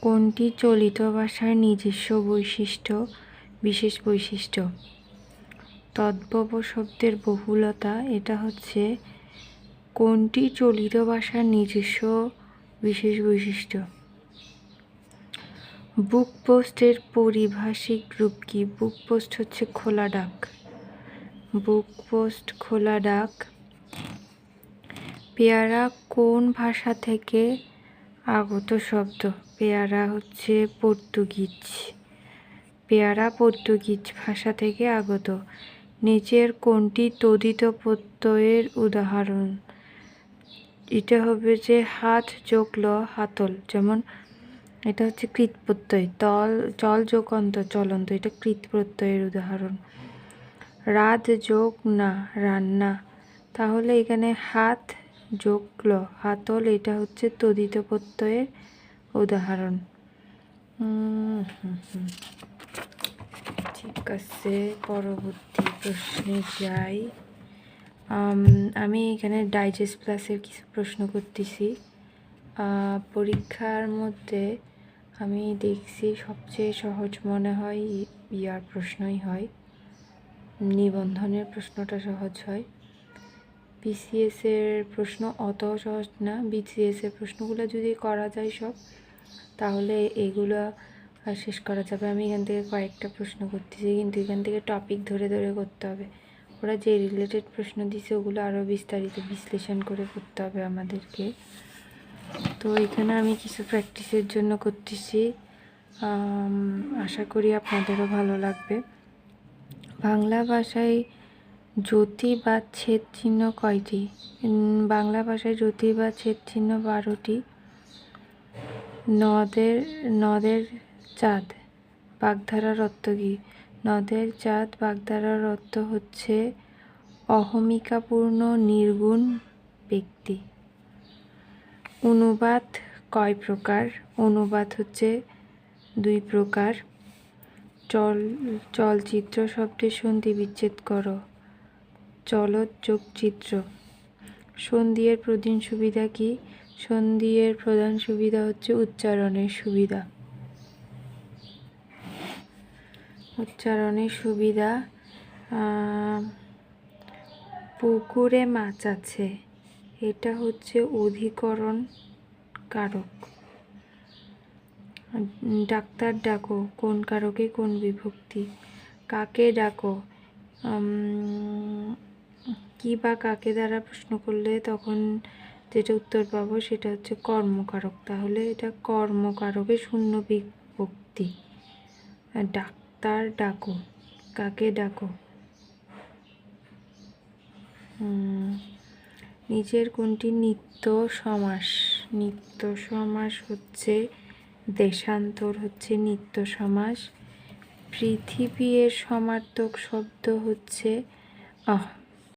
কোনটি চলিত ভাষার নিজস্ব বৈশিষ্ট্য, বিশেষ বৈশিষ্ট্য? তদ্ভব শব্দের বহুলতা, এটা হচ্ছে কোনটি চলিত ভাষার নিজস্ব, বিশেষ বৈশিষ্ট্য? বুক পোস্টের পরিভাষিক রূপ কি? বুক পোস্ট হচ্ছে খোলা ডাক। বুক পোস্ট, খোলা ডাক। পেয়ারা কোন ভাষা থেকে আগত শব্দ। পেয়ারা হচ্ছে পর্তুগিজ। পেয়ারা পর্তুগিজ ভাষা থেকে আগত। নিচের কোনটি তদিত প্রত্যয়ের উদাহরণ। এটা হবে যে হাত যোগ ল, হাতল। যেমন এটা হচ্ছে কৃত প্রত্যয়। তল, চল যোগ অন্ত, চলন্ত। এটা কৃত প্রত্যয়ের উদাহরণ। রাত যোগ না, রান্না। তাহলে এখানে হাত যোগ ল হাতল, এটা হচ্ছে তদিত প্রত্যয়ের উদাহরণ। ঠিক আছে, পরবর্তী প্রশ্নে যাই। আমি এখানে ডাইজেস্ট প্লাসের কিছু প্রশ্ন করতেছি। পরীক্ষার মধ্যে আমি দেখছি সবচেয়ে সহজ মনে হয় ইয়ার প্রশ্নই হয়। নিবন্ধনের প্রশ্নটা সহজ হয়। বিসিএস এর প্রশ্ন অত সহজ না। বিসিএস এর প্রশ্নগুলো যদি করা যায় সব, তাহলে এগুলো শেষ করা যাবে। আমি এখান থেকে কয়েকটা প্রশ্ন করতেছি, কিন্তু এখান থেকে টপিক ধরে ধরে করতে হবে। ওরা যে রিলেটেড প্রশ্ন দিছে, ওগুলো আরও বিস্তারিত বিশ্লেষণ করে করতে হবে আমাদেরকে। তো এখানে আমি কিছু প্র্যাকটিসের জন্য করতেছি। আশা করি আপনাদেরও ভালো লাগবে। বাংলা ভাষায় জ্যোতি বা ছেদ চিহ্ন কয়টি? বাংলা ভাষায় জ্যোতি বা ছেদ চিহ্ন বারোটি। নদের নদের চাঁদ বাগধারার অর্থ কী নদের চাঁদ বাগধারার অর্থ হচ্ছে অহমিকাপূর্ণ, নির্গুণ ব্যক্তি। অনুবাদ কয় প্রকার? অনুবাদ হচ্ছে দুই প্রকার। চল, চলচ্চিত্র শব্দের সন্ধি বিচ্ছেদ করো। চলত যোগ চিত্র সন্ধিয়ের প্রধান সুবিধা কি? সন্ধিয়ের প্রধান সুবিধা হচ্ছে উচ্চারণের সুবিধা। উচ্চারণের সুবিধা পুকুরে মাছ আছে। এটা হচ্ছে অধিকরণ কারক। ডাক্তার ডাকো, কোন কারকে কোন বিভক্তি? কাকে ডাকো? কি বা কাকে দ্বারা প্রশ্ন করলে তখন যেটা উত্তর পাবো সেটা হচ্ছে কর্মকারক। তাহলে এটা কর্মকারকে শূন্য বিভক্তি। ডাক্তার ডাকো। কাকে ডাকো? নিচের কোনটি? নিত্য সমাস। নিত্য সমাস হচ্ছে দেশান্তর হচ্ছে নিত্য সমাস। পৃথিবী এর সমার্থক শব্দ হচ্ছে আহ।